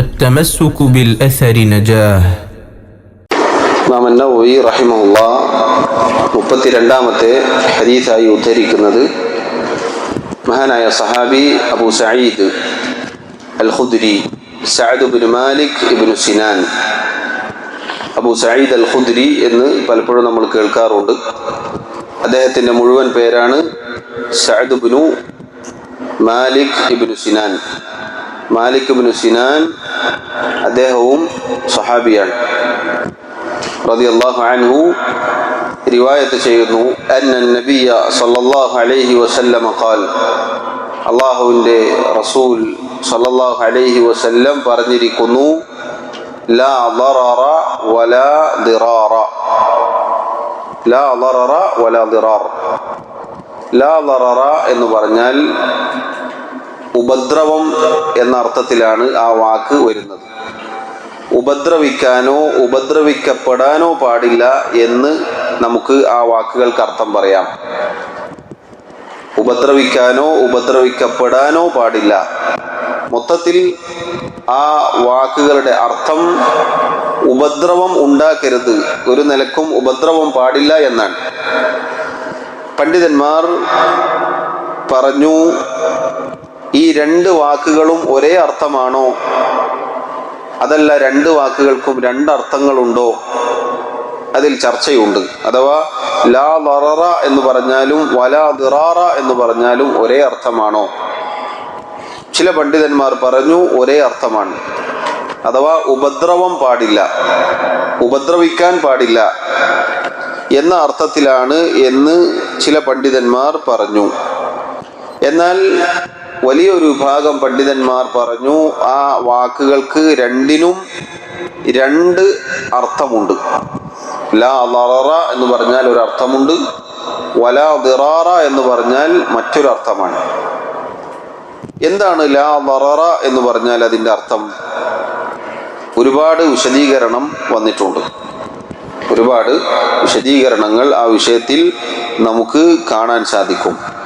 التمسك بالأثر نجاه ഇമാം നവവി റഹിമഹുല്ല മുപ്പത്തിരണ്ടാമത്തെ ഹദീസായി ഉദ്ധരിക്കുന്നത് മഹാനായ സഹാബി Abu Saeed al Khudri Saad bin Malik ibn Sinan Abu Saeed al Khudri എന്ന് പലപ്പോഴും നമ്മൾ കേൾക്കാറുണ്ട് അദ്ദേഹത്തിൻ്റെ മുഴുവൻ പേരാണ് Saad bin Malik ibn Sinan Malik ibn Sinan അദ്ദേഹവും സഹാബിയാണ് റളിയല്ലാഹു അൻഹു റിവായത്ത് ചെയ്യുന്നു അന്ന നബിയ സല്ലല്ലാഹു അലൈഹി വസല്ലമ ഖാൽ അള്ളാഹുവിൻ്റെ റസൂൽ സല്ലല്ലാഹു അലൈഹി വസല്ലം പറഞ്ഞിരിക്കുന്നു ലാ ضرر വലാ ضرار ലാ ضرر വലാ ضرار ലാ ضرر എന്ന് പറഞ്ഞാൽ ഉപദ്രവം എന്ന അർത്ഥത്തിലാണ് ആ വാക്ക് വരുന്നത്. ഉപദ്രവിക്കാനോ ഉപദ്രവിക്കപ്പെടാനോ പാടില്ല എന്ന് നമുക്ക് ആ വാക്കുകൾക്ക് അർത്ഥം പറയാം. ഉപദ്രവിക്കാനോ ഉപദ്രവിക്കപ്പെടാനോ പാടില്ല. മൊത്തത്തിൽ ആ വാക്കുകളുടെ അർത്ഥം ഉപദ്രവം ഉണ്ടാക്കരുത്. ഒരു നിലക്കും ഉപദ്രവം പാടില്ല എന്നാണ്. പണ്ഡിതന്മാർ പറഞ്ഞു ഈ രണ്ട് വാക്കുകളും ഒരേ അർത്ഥമാണോ? അതല്ല രണ്ട് വാക്കുകൾക്കും രണ്ടർത്ഥങ്ങളുണ്ടോ അതിൽ ചർച്ചയുണ്ട്. അഥവാ ലാ ലററ എന്ന് പറഞ്ഞാലും വലാ ദിറാറ എന്ന് പറഞ്ഞാലും ഒരേ അർത്ഥമാണോ? ചില പണ്ഡിതന്മാർ പറഞ്ഞു ഒരേ അർത്ഥമാണ്. അഥവാ ഉപദ്രവം പാടില്ല. ഉപദ്രവിക്കാൻ പാടില്ല എന്ന അർത്ഥത്തിലാണ് എന്ന് ചില പണ്ഡിതന്മാർ പറഞ്ഞു. എന്നാൽ വലിയൊരു വിഭാഗം പണ്ഡിതന്മാർ പറഞ്ഞു ആ വാക്കുകൾക്ക് രണ്ടിനും രണ്ട് അർത്ഥമുണ്ട്. ലാ എന്ന് പറഞ്ഞാൽ ഒരു അർത്ഥമുണ്ട് വലാ ദിറാറ എന്ന് പറഞ്ഞാൽ മറ്റൊരു അർത്ഥമാണ്. എന്താണ് ലാ ലററ എന്ന് പറഞ്ഞാൽ അതിന്റെ അർത്ഥം? ഒരുപാട് വിശദീകരണം വന്നിട്ടുണ്ട്. ഒരുപാട് വിശദീകരണങ്ങൾ ആ വിഷയത്തിൽ നമുക്ക് കാണാൻ സാധിക്കും.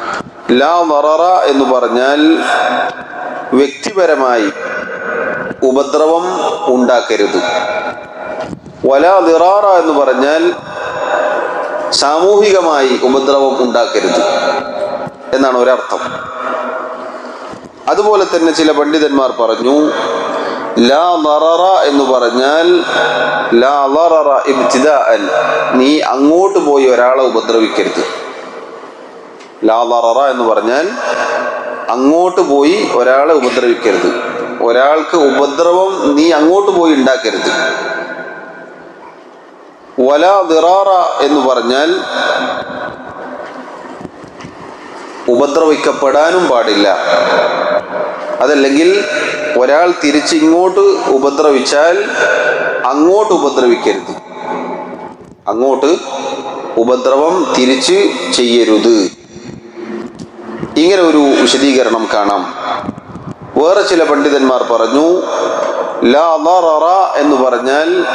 ലാ വററ എന്ന് പറഞ്ഞാൽ വ്യക്തിപരമായി ഉപദ്രവം ഉണ്ടാക്കരുത്. വലാ നിറാറ എന്ന് പറഞ്ഞാൽ സാമൂഹികമായി ഉപദ്രവം ഉണ്ടാക്കരുത് എന്നാണ് ഒരർത്ഥം. അതുപോലെ തന്നെ ചില പണ്ഡിതന്മാർ പറഞ്ഞു ലാ നററ എന്ന് പറഞ്ഞാൽ ലാ നററ ഇബ്തിദാഅൻ നീ അങ്ങോട്ട് പോയി ഒരാളെ ഉപദ്രവിക്കരുത്. ലാ ലററ എന്ന് പറഞ്ഞാൽ അങ്ങോട്ട് പോയി ഒരാളെ ഉപദ്രവിക്കരുത്. ഒരാൾക്ക് ഉപദ്രവം നീ അങ്ങോട്ട് പോയി ഉണ്ടാക്കരുത്. വല ദിറാറ എന്ന് പറഞ്ഞാൽ ഉപദ്രവിക്കപ്പെടാനും പാടില്ല. അതല്ലെങ്കിൽ ഒരാൾ തിരിച്ചിങ്ങോട്ട് ഉപദ്രവിച്ചാൽ അങ്ങോട്ട് ഉപദ്രവിക്കരുത്. അങ്ങോട്ട് ഉപദ്രവം തിരിച്ച് ചെയ്യരുത്. ഇങ്ങനെ ഒരു വിശദീകരണം കാണാം. വേറെ ചില പണ്ഡിതന്മാർ പറഞ്ഞു ലാ എന്ന് പറഞ്ഞാൽ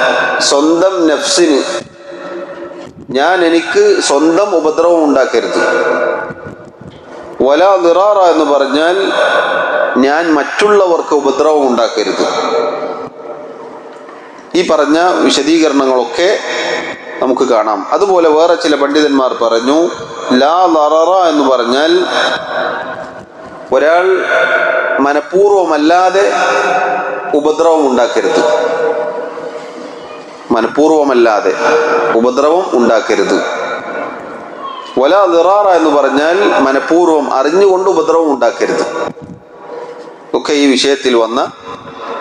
സ്വന്തം നഫ്സിന്. ഞാൻ എനിക്ക് സ്വന്തം ഉപദ്രവം ഉണ്ടാക്കരുത്. വലാ നിറാറ എന്ന് പറഞ്ഞാൽ ഞാൻ മറ്റുള്ളവർക്ക് ഉപദ്രവം ഉണ്ടാക്കരുത്. ഈ പറഞ്ഞ വിശദീകരണങ്ങളൊക്കെ നമുക്ക് കാണാം. അതുപോലെ വേറെ ചില പണ്ഡിതന്മാർ പറഞ്ഞു ലാ ലററ എന്ന് പറഞ്ഞാൽ ഒരാൾ മനഃപൂർവമല്ലാതെ ഉപദ്രവം ഉണ്ടാക്കരുത്. മനഃപൂർവമല്ലാതെ ഉപദ്രവം ഉണ്ടാക്കരുത്. വല ദിറാറ എന്ന് പറഞ്ഞാൽ മനഃപൂർവം അറിഞ്ഞുകൊണ്ട് ഉപദ്രവം ഉണ്ടാക്കരുത്. ഒക്കെ ഈ വിഷയത്തിൽ വന്ന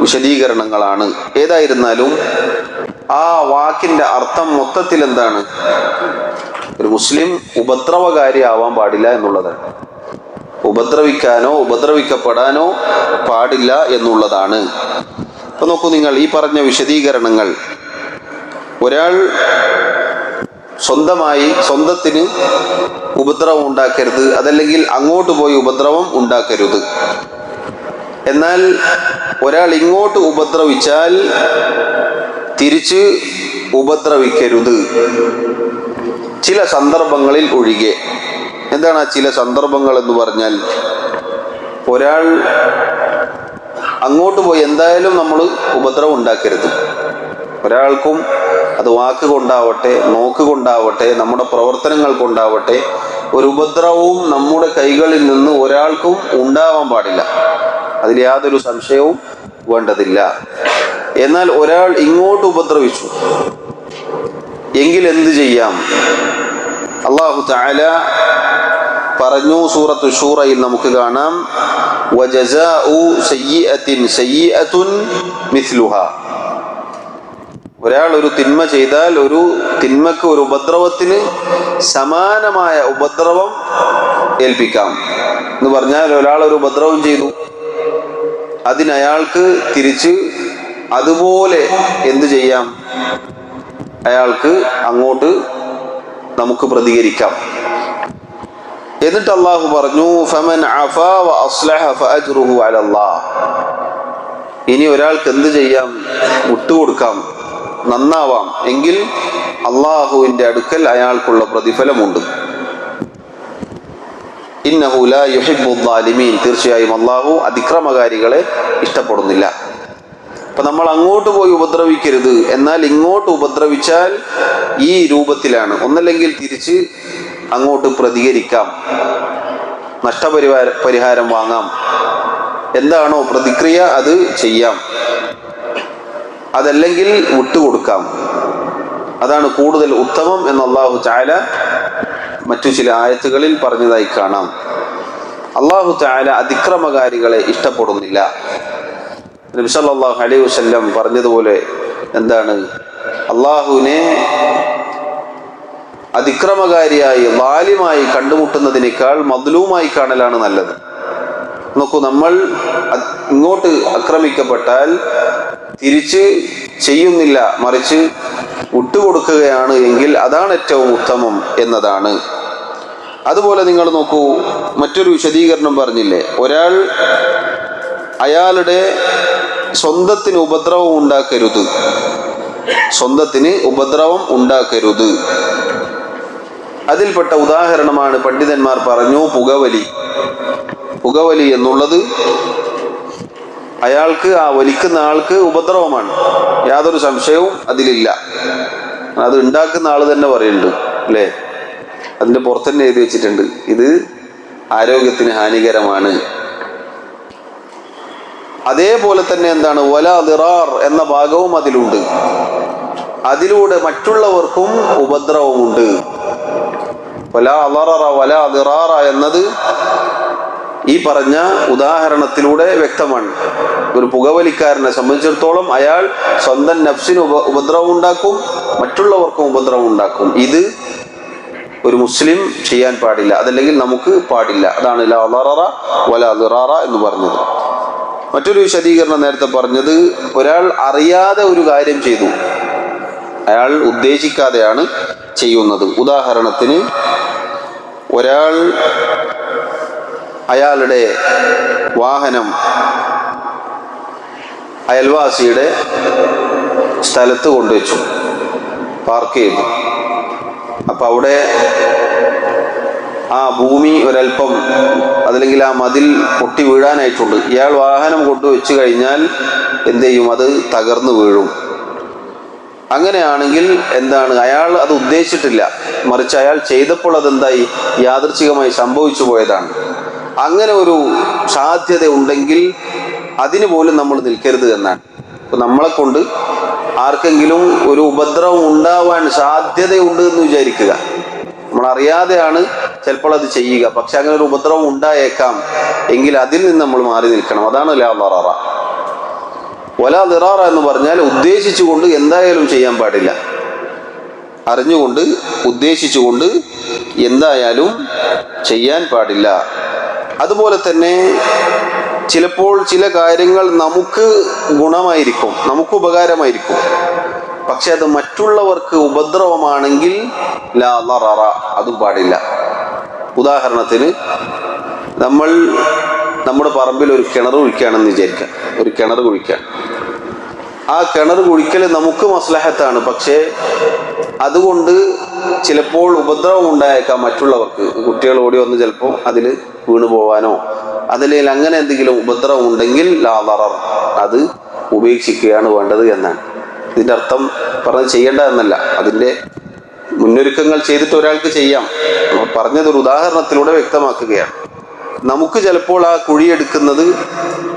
വിശദീകരണങ്ങളാണ്. ഏതായിരുന്നാലും ആ വാക്കിന്റെ അർത്ഥം മൊത്തത്തിൽ എന്താണ് ഒരു മുസ്ലിം ഉപദ്രവകാരി ആവാൻ പാടില്ല എന്നുള്ളതാണ് ഉപദ്രവിക്കാനോ ഉപദ്രവിക്കപ്പെടാനോ പാടില്ല എന്നുള്ളതാണ്. അപ്പൊ നോക്കൂ നിങ്ങൾ ഈ പറഞ്ഞ വിശദീകരണങ്ങൾ. ഒരാൾ സ്വന്തമായി സ്വന്തത്തിന് ഉപദ്രവം ഉണ്ടാക്കരുത് അതല്ലെങ്കിൽ അങ്ങോട്ട് പോയി ഉപദ്രവം ഉണ്ടാക്കരുത്. എന്നാൽ ഒരാൾ ഇങ്ങോട്ട് ഉപദ്രവിച്ചാൽ തിരിച്ച് ഉപദ്രവിക്കരുത്. ചില സന്ദർഭങ്ങളിൽ ഒഴികെ. എന്താണ് ആ ചില സന്ദർഭങ്ങൾ എന്ന് പറഞ്ഞാൽ? ഒരാൾ അങ്ങോട്ട് പോയി എന്തായാലും നമ്മൾ ഉപദ്രവം ഉണ്ടാക്കരുത്. ഒരാൾക്കും അത് വാക്ക് കൊണ്ടാവട്ടെ നോക്ക് കൊണ്ടാവട്ടെ നമ്മുടെ പ്രവർത്തനങ്ങൾ കൊണ്ടാവട്ടെ ഒരു ഉപദ്രവവും നമ്മുടെ കൈകളിൽ നിന്ന് ഒരാൾക്കും ഉണ്ടാവാൻ പാടില്ല. അതിൽ യാതൊരു സംശയവും വേണ്ടതില്ല. എന്നാൽ ഒരാൾ ഇങ്ങോട്ട് ഉപദ്രവിച്ചു. എങ്കിൽ എന്ത് ചെയ്യാം? അള്ളാഹു താല പറഞ്ഞു സൂറത്ത് ഷൂറയിൽ നമുക്ക് കാണാം. ഒരാൾ ഒരു തിന്മ ചെയ്താൽ ഒരു തിന്മക്ക് ഒരു ഉപദ്രവത്തിന് സമാനമായ ഉപദ്രവം ഏൽപ്പിക്കാം. എന്ന് പറഞ്ഞാൽ ഒരാൾ ഒരു ഉപദ്രവം ചെയ്തു. അതിനയാൾക്ക് തിരിച്ച് അതുപോലെ എന്തു ചെയ്യാം? അയാൾക്ക് അങ്ങോട്ട് നമുക്ക് പ്രതികരിക്കാം. എന്നിട്ട് അള്ളാഹു പറഞ്ഞു ഫമൻ ഇനി ഒരാൾക്ക് എന്ത് ചെയ്യാം? വിട്ടുകൊടുക്കാം നന്നാവാം. എങ്കിൽ അള്ളാഹുവിന്റെ അടുക്കൽ അയാൾക്കുള്ള പ്രതിഫലമുണ്ട്. ഇന്നഹു ലാ യുഹിബ്ബു ദ്ദാലിമീൻ തീർച്ചയായും അള്ളാഹു അതിക്രമകാരികളെ ഇഷ്ടപ്പെടുന്നില്ല. അപ്പൊ നമ്മൾ അങ്ങോട്ട് പോയി ഉപദ്രവിക്കരുത്. എന്നാൽ ഇങ്ങോട്ട് ഉപദ്രവിച്ചാൽ ഈ രൂപത്തിലാണ്. ഒന്നല്ലെങ്കിൽ തിരിച്ച് അങ്ങോട്ട് പ്രതികരിക്കാം. നഷ്ടപരിഹാര പരിഹാരം വാങ്ങാം. എന്താണോ പ്രതിക്രിയ അത് ചെയ്യാം. അതല്ലെങ്കിൽ വിട്ടുകൊടുക്കാം. അതാണ് കൂടുതൽ ഉത്തമം എന്ന് അള്ളാഹു ചാല മറ്റു ചില ആയത്തുകളിൽ പറഞ്ഞതായി കാണാം. അള്ളാഹു ചാല അതിക്രമകാരികളെ ഇഷ്ടപ്പെടുന്നില്ല. നബി സല്ലല്ലാഹു അലൈഹി വസല്ലം പറഞ്ഞതുപോലെ എന്താണ്? അള്ളാഹുവിനെ അതിക്രമകാരിയായി വാല്യമായി കണ്ടുമുട്ടുന്നതിനേക്കാൾ മദ്ലൂമായി കാണലാണ് നല്ലത്. നോക്കൂ നമ്മൾ ഇങ്ങോട്ട് ആക്രമിക്കപ്പെട്ടാൽ തിരിച്ച് ചെയ്യുന്നില്ല മറിച്ച് വിട്ടുകൊടുക്കുകയാണ് എങ്കിൽ അതാണ് ഏറ്റവും ഉത്തമം എന്നതാണ്. അതുപോലെ നിങ്ങൾ നോക്കൂ മറ്റൊരു വിശദീകരണം പറഞ്ഞില്ലേ? ഒരാൾ അയാളുടെ സ്വന്തത്തിന് ഉപദ്രവം ഉണ്ടാക്കരുത്. സ്വന്തത്തിന് ഉപദ്രവം ഉണ്ടാക്കരുത്. അതിൽപ്പെട്ട ഉദാഹരണമാണ് പണ്ഡിതന്മാർ പറഞ്ഞു പുകവലി. പുകവലി എന്നുള്ളത് അയാൾക്ക് ആ വലിക്കുന്ന ആൾക്ക് ഉപദ്രവമാണ്. യാതൊരു സംശയവും അതിലില്ല. അത് ഉണ്ടാക്കുന്ന ആൾ തന്നെ പറയുന്നുണ്ട് അല്ലേ? അതിന്റെ പുറത്തന്നെ എഴുതി വെച്ചിട്ടുണ്ട്. ഇത് ആരോഗ്യത്തിന് ഹാനികരമാണ്. അതേപോലെ തന്നെ എന്താണ് വല ദിറാർ എന്ന ഭാഗവും അതിലുണ്ട്. അതിലൂടെ മറ്റുള്ളവർക്കും ഉപദ്രവമുണ്ട്. വല അലറ വല ദിറാറ എന്നത് ഈ പറഞ്ഞ ഉദാഹരണത്തിലൂടെ വ്യക്തമാണ്. ഒരു പുകവലിക്കാരനെ സംബന്ധിച്ചിടത്തോളം അയാൾ സ്വന്തം നഫ്സിന് ഉപ ഉപദ്രവം ഉണ്ടാക്കും മറ്റുള്ളവർക്കും ഉപദ്രവം ഉണ്ടാക്കും ഇത് ഒരു മുസ്ലിം ചെയ്യാൻ പാടില്ല. അതല്ലെങ്കിൽ നമുക്ക് പാടില്ല. അതാണ് ലാ വല എന്ന് പറഞ്ഞത്. മറ്റൊരു വിശദീകരണം നേരത്തെ പറഞ്ഞത് ഒരാൾ അറിയാതെ ഒരു കാര്യം ചെയ്തു. അയാൾ ഉദ്ദേശിക്കാതെയാണ് ചെയ്യുന്നത്. ഉദാഹരണത്തിന് ഒരാൾ അയാളുടെ വാഹനം അയൽവാസിയുടെ സ്ഥലത്ത് കൊണ്ടുവച്ചു പാർക്ക് ചെയ്തു. അപ്പം അവിടെ ആ ഭൂമി ഒരല്പം അതല്ലെങ്കിൽ ആ മതിൽ പൊട്ടി വീഴാനായിട്ടുണ്ട്. ഇയാൾ വാഹനം കൊണ്ടുവച്ചു കഴിഞ്ഞാൽ എന്ത് ചെയ്യും? അത് തകർന്നു വീഴും. അങ്ങനെയാണെങ്കിൽ എന്താണ്? അയാൾ അത് ഉദ്ദേശിച്ചിട്ടില്ല. മറിച്ച് അയാൾ ചെയ്തപ്പോൾ അതെന്തായി? യാദൃച്ഛികമായി സംഭവിച്ചു പോയതാണ്. അങ്ങനെ ഒരു സാധ്യത ഉണ്ടെങ്കിൽ അതിന് പോലും നമ്മൾ നിൽക്കരുത് എന്നാണ്. ഇപ്പം നമ്മളെ കൊണ്ട് ആർക്കെങ്കിലും ഒരു ഉപദ്രവം ഉണ്ടാവാൻ സാധ്യതയുണ്ട് എന്ന് വിചാരിക്കുക. നമ്മൾ അറിയാതെയാണ് ചിലപ്പോൾ അത് ചെയ്യുക. പക്ഷെ അങ്ങനെ ഒരു ഉപദ്രവം ഉണ്ടായേക്കാം എങ്കിൽ അതിൽ നിന്ന് നമ്മൾ മാറി നിൽക്കണം. അതാണ് ലാ നിറാറ ഒല നിറാറ എന്ന് പറഞ്ഞാൽ ഉദ്ദേശിച്ചുകൊണ്ട് എന്തായാലും ചെയ്യാൻ പാടില്ല. അറിഞ്ഞുകൊണ്ട് ഉദ്ദേശിച്ചുകൊണ്ട് എന്തായാലും ചെയ്യാൻ പാടില്ല. അതുപോലെ തന്നെ ചിലപ്പോൾ ചില കാര്യങ്ങൾ നമുക്ക് ഗുണമായിരിക്കും നമുക്ക് ഉപകാരമായിരിക്കും. പക്ഷെ അത് മറ്റുള്ളവർക്ക് ഉപദ്രവമാണെങ്കിൽ ലാ അതും പാടില്ല. ഉദാഹരണത്തിന് നമ്മൾ നമ്മുടെ പറമ്പിൽ ഒരു കിണർ കുഴിക്കുകയാണെന്ന് വിചാരിക്കാം. ഒരു കിണർ കുഴിക്കുക ആ കിണർ കുഴിക്കൽ നമുക്ക് മസ്ലഹത്താണ്. പക്ഷേ അതുകൊണ്ട് ചിലപ്പോൾ ഉപദ്രവം ഉണ്ടായേക്കാം മറ്റുള്ളവർക്ക്. കുട്ടികൾ ഓടി വന്ന് ചിലപ്പോൾ അതിൽ വീണു പോവാനോ അതല്ലെങ്കിൽ അങ്ങനെ എന്തെങ്കിലും ഉപദ്രവം ഉണ്ടെങ്കിൽ ലാ ലറർ അത് ഉപേക്ഷിക്കുകയാണ് വേണ്ടത് എന്നാണ്. ഇതിന്റെ അർത്ഥം പറഞ്ഞ് ചെയ്യേണ്ട എന്നല്ല. അതിന്റെ മുന്നൊരുക്കങ്ങൾ ചെയ്തിട്ട് ഒരാൾക്ക് ചെയ്യാം. നമ്മൾ പറഞ്ഞത് ഒരു ഉദാഹരണത്തിലൂടെ വ്യക്തമാക്കുകയാണ്. നമുക്ക് ചിലപ്പോൾ ആ കുഴിയെടുക്കുന്നത്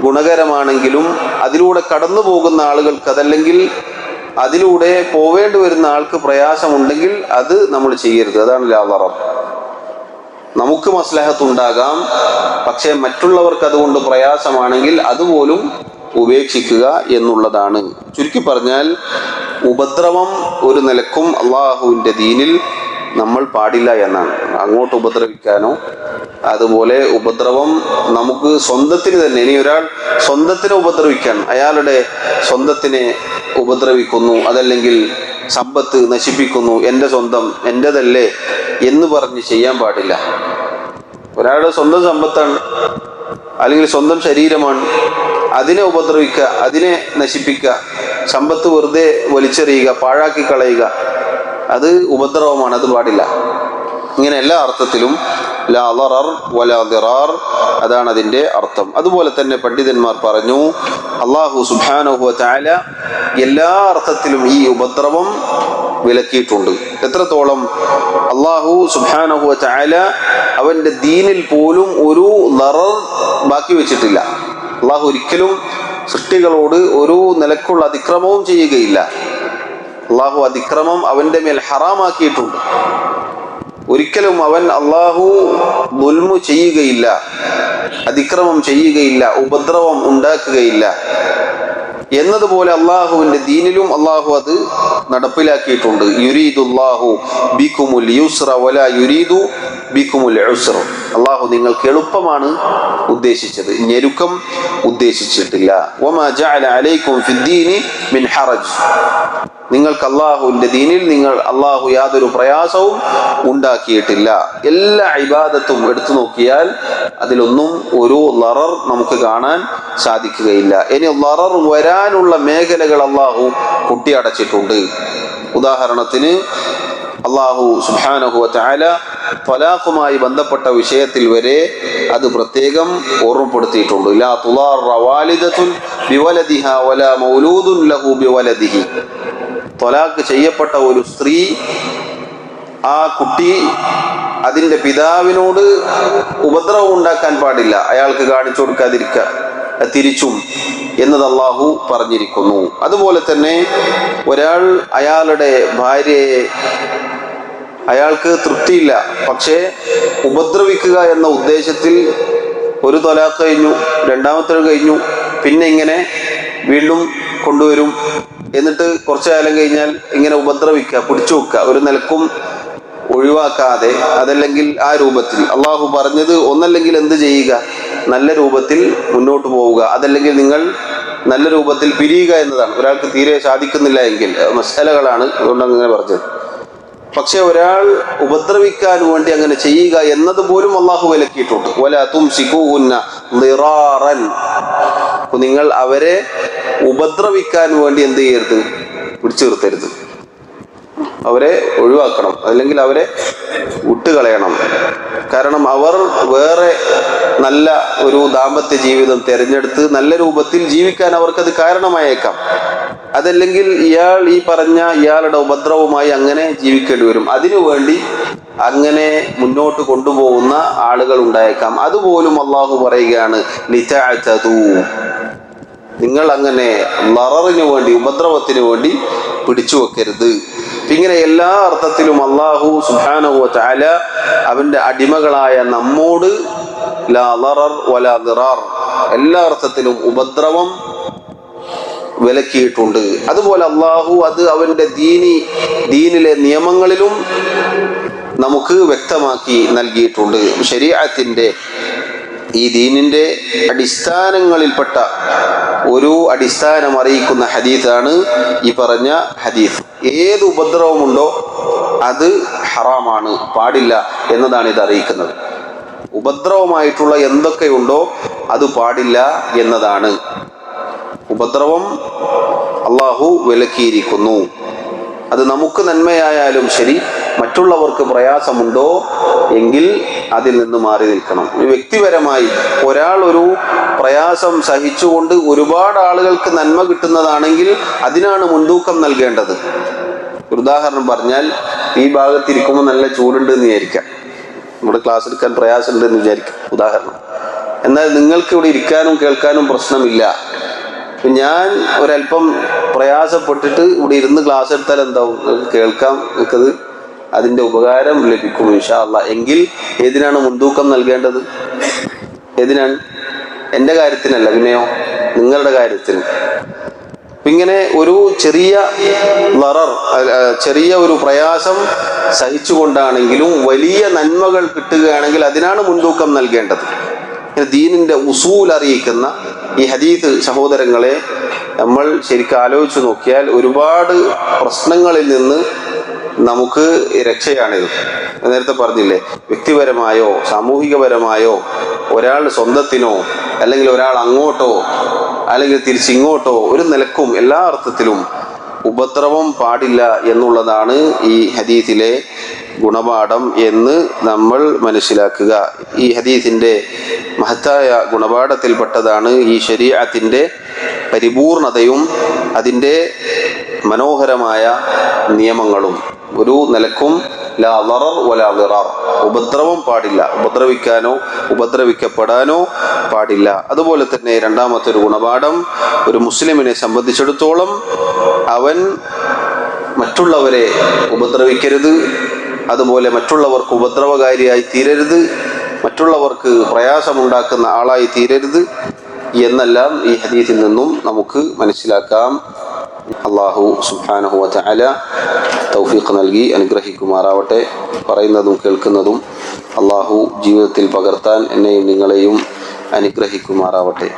ഗുണകരമാണെങ്കിലും അതിലൂടെ കടന്നു പോകുന്ന ആളുകൾക്ക് അതല്ലെങ്കിൽ അതിലൂടെ പോവേണ്ടി വരുന്ന ആൾക്ക് പ്രയാസമുണ്ടെങ്കിൽ അത് നമ്മൾ ചെയ്യരുത്. അതാണ് ലാവറം നമുക്ക് മസ്ലഹത്ത് ഉണ്ടാകാം. പക്ഷേ മറ്റുള്ളവർക്ക് അതുകൊണ്ട് പ്രയാസമാണെങ്കിൽ അതുപോലും ഉപേക്ഷിക്കുക എന്നുള്ളതാണ്. ചുരുക്കി പറഞ്ഞാൽ ഉപദ്രവം ഒരു നിലക്കും അള്ളാഹുവിന്റെ ദീനിൽ നമ്മൾ പാടില്ല എന്നാണ്. അങ്ങോട്ട് ഉപദ്രവിക്കാനോ അതുപോലെ ഉപദ്രവം നമുക്ക് സ്വന്തത്തിന് തന്നെ ഇനി ഒരാൾ സ്വന്തത്തിനെ ഉപദ്രവിക്കാൻ അയാളുടെ സ്വന്തത്തിനെ ഉപദ്രവിക്കുന്നു അതല്ലെങ്കിൽ സമ്പത്ത് നശിപ്പിക്കുന്നു എന്റെ സ്വന്തം എന്റെതല്ലേ എന്ന് പറഞ്ഞ് ചെയ്യാൻ പാടില്ല. ഒരാളുടെ സ്വന്തം സമ്പത്താണ് അല്ലെങ്കിൽ സ്വന്തം ശരീരമാണ് അതിനെ ഉപദ്രവിക്കുക അതിനെ നശിപ്പിക്കുക സമ്പത്ത് വെറുതെ വലിച്ചെറിയുക പാഴാക്കി കളയുക അത് ഉപദ്രവമാണ് അത് പാടില്ല. ഇങ്ങനെ എല്ലാ അർത്ഥത്തിലും ലാദറർ വലാദിറാർ അതാണ് അതിന്റെ അർത്ഥം. അതുപോലെ തന്നെ പണ്ഡിതന്മാർ പറഞ്ഞു അള്ളാഹു സുബാനഹു താല എല്ലാ അർത്ഥത്തിലും ഈ ഉപദ്രവം വിലക്കിയിട്ടുണ്ട്. എത്രത്തോളം അള്ളാഹു സുബാനഹു താല അവന്റെ ദീനിൽ പോലും ഒരു ലറർ ബാക്കി വെച്ചിട്ടില്ല. അള്ളാഹു ഒരിക്കലും സൃഷ്ടികളോട് ഒരു നിലക്കുള്ള അതിക്രമവും ചെയ്യുകയില്ല. അള്ളാഹു അതിക്രമം അവന്റെ മേൽ ഹറാമാക്കിയിട്ടുണ്ട്. ഒരിക്കലും അവൻ അള്ളാഹു ദുൽമു ചെയ്യുകയില്ല അതിക്രമം ചെയ്യുകയില്ല ഉപദ്രവം ഉണ്ടാക്കുകയില്ല എന്നതുപോലെ അള്ളാഹുവിന്റെ ദീനിലും അള്ളാഹു അത് നടപ്പിലാക്കിയിട്ടുണ്ട്. യുരീദുല്ലാഹു ബിക്കുമുൽ യുസ്ര വല യുരീദു ബിക്കുമുൽ ഉസ്ര അള്ളാഹു നിങ്ങൾക്ക് എളുപ്പമാണ് ഉദ്ദേശിച്ചത്. ഞെരുക്കം ഉദ്ദേശിച്ചിട്ടില്ല. മിൻ ഹറജ്. നിങ്ങൾക്ക് അള്ളാഹുവിന്റെ ദീനിൽ നിങ്ങൾ അള്ളാഹു യാതൊരു പ്രയാസവും ഉണ്ടാക്കിയിട്ടില്ല. എല്ലാ ഇബാദത്തും എടുത്തു നോക്കിയാൽ അതിലൊന്നും ഒരു ലറർ നമുക്ക് കാണാൻ സാധിക്കുകയില്ല. ഇനി ലറർ വരാനുള്ള മേഖലകൾ അള്ളാഹു കുട്ടിയടച്ചിട്ടുണ്ട്. ഉദാഹരണത്തിന് അള്ളാഹു സുബാനഹു ചാല ത്വലാഖുമായി ബന്ധപ്പെട്ട വിഷയത്തിൽ വരെ അത് പ്രത്യേകം ഓർമ്മപ്പെടുത്തിയിട്ടുണ്ട്. ലാ മൗലൂദുൻ ലഹു ചെയ്യപ്പെട്ട ഒരു സ്ത്രീ ആ കുട്ടി അതിന്റെ പിതാവിനോട് ഉപദ്രവം ഉണ്ടാക്കാൻ പാടില്ല. അയാൾക്ക് കാണിച്ചു കൊടുക്കാതിരിക്കുക തിരിച്ചും എന്നത് അള്ളാഹു പറഞ്ഞിരിക്കുന്നു. അതുപോലെ തന്നെ ഒരാൾ അയാളുടെ ഭാര്യയെ അയാൾക്ക് തൃപ്തിയില്ല. പക്ഷേ ഉപദ്രവിക്കുക എന്ന ഉദ്ദേശത്തിൽ ഒരു തൊലാഖ് കഴിഞ്ഞു രണ്ടാമത്തെ കഴിഞ്ഞു പിന്നെ ഇങ്ങനെ വീണ്ടും കൊണ്ടുവരും. എന്നിട്ട് കുറച്ചു കാലം കഴിഞ്ഞാൽ ഇങ്ങനെ ഉപദ്രവിക്കുക പിടിച്ചു വെക്കുക ഒരു നിലക്കും ഒഴിവാക്കാതെ അതല്ലെങ്കിൽ ആ രൂപത്തിൽ. അള്ളാഹു പറഞ്ഞത് ഒന്നല്ലെങ്കിൽ എന്ത് ചെയ്യുക? നല്ല രൂപത്തിൽ മുന്നോട്ട് പോവുക. അതല്ലെങ്കിൽ നിങ്ങൾ നല്ല രൂപത്തിൽ പിരിയുക എന്നതാണ്. ഒരാൾക്ക് തീരെ സാധിക്കുന്നില്ല എങ്കിൽ. മസാലകളാണ്. അതുകൊണ്ട് അങ്ങനെ പറഞ്ഞത്. പക്ഷെ ഒരാൾ ഉപദ്രവിക്കാൻ വേണ്ടി അങ്ങനെ ചെയ്യുക എന്നത് പോലും അള്ളാഹു വിലക്കിയിട്ടുണ്ട്. വല തുംസികൂന്ന ളിറാറൻ. അപ്പൊ നിങ്ങൾ അവരെ ഉപദ്രവിക്കാൻ വേണ്ടി എന്ത് ചെയ്യരുത്? പിടിച്ചു നിർത്തരുത് അവരെ ഒഴിവാക്കണം. അല്ലെങ്കിൽ അവരെ വിട്ടുകളയണം. കാരണം അവർ വേറെ നല്ല ഒരു ദാമ്പത്യ ജീവിതം തിരഞ്ഞെടുത്ത് നല്ല രൂപത്തിൽ ജീവിക്കാൻ അവർക്കത് കാരണമായേക്കാം. അതല്ലെങ്കിൽ ഇയാൾ ഈ പറഞ്ഞ ഇയാളുടെ ഉപദ്രവമായി അങ്ങനെ ജീവിക്കേണ്ടി വരും. അതിനു വേണ്ടി അങ്ങനെ മുന്നോട്ട് കൊണ്ടുപോകുന്ന ആളുകൾ ഉണ്ടായേക്കാം. അതുപോലും അള്ളാഹു പറയുകയാണ്. നിങ്ങൾ അങ്ങനെ ലററിന് വേണ്ടി ഉപദ്രവത്തിന് വേണ്ടി പിടിച്ചു വെക്കരുത് ഇങ്ങനെ എല്ലാ അർത്ഥത്തിലും അള്ളാഹു ചാല അവന്റെ അടിമകളായ നമ്മോട് എല്ലാ അർത്ഥത്തിലും ഉപദ്രവം വിലക്കിയിട്ടുണ്ട്. അതുപോലെ അള്ളാഹു അത് അവന്റെ ദീനി ദീനിലെ നിയമങ്ങളിലും നമുക്ക് വ്യക്തമാക്കി നൽകിയിട്ടുണ്ട്. ശരീഅത്തിന്റെ ഈ ദീനിന്റെ അടിസ്ഥാനങ്ങളിൽപ്പെട്ട ഒരു അടിസ്ഥാനം അറിയിക്കുന്ന ഹദീസാണ് ഈ പറഞ്ഞ ഹദീസ്. ഏത് ഉപദ്രവമുണ്ടോ അത് ഹറാമാണ് പാടില്ല എന്നതാണ് ഇത് അറിയിക്കുന്നത്. ഉപദ്രവമായിട്ടുള്ള എന്തൊക്കെയുണ്ടോ അത് പാടില്ല എന്നതാണ്. ഉപദ്രവം അള്ളാഹു വിലക്കിയിരിക്കുന്നു. അത് നമുക്ക് നന്മയായാലും ശരി മറ്റുള്ളവർക്ക് പ്രയാസമുണ്ടോ? എങ്കിൽ അതിൽ നിന്ന് മാറി നിൽക്കണം. വ്യക്തിപരമായി ഒരാൾ ഒരു പ്രയാസം സഹിച്ചുകൊണ്ട് ഒരുപാട് ആളുകൾക്ക് നന്മ കിട്ടുന്നതാണെങ്കിൽ അതിനാണ് മുൻതൂക്കം നൽകേണ്ടത്. ഉദാഹരണം പറഞ്ഞാൽ ഈ ഭാഗത്തിരിക്കുമ്പോൾ നല്ല ചൂടുണ്ട് എന്ന് വിചാരിക്കാം. നമ്മുടെ ക്ലാസ് എടുക്കാൻ പ്രയാസമുണ്ട് എന്ന് വിചാരിക്കാം. ഉദാഹരണം. എന്നാൽ നിങ്ങൾക്ക് ഇവിടെ ഇരിക്കാനും കേൾക്കാനും പ്രശ്നമില്ല. ഞാൻ ഒരല്പം പ്രയാസപ്പെട്ടിട്ട് ഇവിടെ ഇരുന്ന് ക്ലാസ് എടുത്താൽ എന്താവും? കേൾക്കാം. നിങ്ങൾക്കത് അതിന്റെ ഉപകാരം ലഭിക്കും ഇൻഷാ അള്ളാ എങ്കിൽ ഏതിനാണ് മുൻതൂക്കം നൽകേണ്ടത്? ഏതിനാണ്? എന്റെ കാര്യത്തിനല്ല പിന്നെയോ? നിങ്ങളുടെ കാര്യത്തിന്. ഇങ്ങനെ ഒരു ചെറിയ ലറർ ചെറിയ ഒരു പ്രയാസം സഹിച്ചുകൊണ്ടാണെങ്കിലും വലിയ നന്മകൾ കിട്ടുകയാണെങ്കിൽ അതിനാണ് മുൻതൂക്കം നൽകേണ്ടത്. ദീനിന്റെ ഉസൂൽ അറിയിക്കുന്ന ഈ ഹദീസ് സഹോദരങ്ങളെ നമ്മൾ ശരിക്കും ആലോചിച്ച് നോക്കിയാൽ ഒരുപാട് പ്രശ്നങ്ങളിൽ നിന്ന് നമുക്ക് രക്ഷയാണിത്. നേരത്തെ പറഞ്ഞില്ലേ വ്യക്തിപരമായോ സാമൂഹികപരമായോ ഒരാൾ സ്വന്തത്തിനോ അല്ലെങ്കിൽ ഒരാൾ അങ്ങോട്ടോ അല്ലെങ്കിൽ തിരിച്ചിങ്ങോട്ടോ ഒരു നിലക്കും എല്ലാ അർത്ഥത്തിലും ഉപദ്രവം പാടില്ല എന്നുള്ളതാണ് ഈ ഹദീസിലെ ഗുണപാഠം എന്ന് നമ്മൾ മനസ്സിലാക്കുക. ഈ ഹദീസിന്റെ മഹത്തായ ഗുണപാഠത്തിൽപ്പെട്ടതാണ് ഈ ശരീരത്തിന്റെ പരിപൂർണതയും അതിന്റെ മനോഹരമായ നിയമങ്ങളും. ഒരു നിലക്കും ഉപദ്രവം പാടില്ല. ഉപദ്രവിക്കാനോ ഉപദ്രവിക്കപ്പെടാനോ പാടില്ല. അതുപോലെ തന്നെ രണ്ടാമത്തെ ഒരു ഗുണപാഠം ഒരു മുസ്ലിമിനെ സംബന്ധിച്ചിടത്തോളം അവൻ മറ്റുള്ളവരെ ഉപദ്രവിക്കരുത് അതുപോലെ മറ്റുള്ളവർക്ക് ഉപദ്രവകാരിയായി തീരരുത് മറ്റുള്ളവർക്ക് പ്രയാസമുണ്ടാക്കുന്ന ആളായി തീരരുത് എന്നെല്ലാം ഈ ഹദീസിൽ നിന്നും നമുക്ക് മനസ്സിലാക്കാം. അള്ളാഹു സുബ്ഹാനഹു വതആല തൗഫീഖ് നൽകി അനുഗ്രഹിക്കുമാറാവട്ടെ. പറയുന്നതും കേൾക്കുന്നതും അള്ളാഹു ജീവിതത്തിൽ പകർത്താൻ എന്നെയും നിങ്ങളെയും അനുഗ്രഹിക്കുമാറാവട്ടെ.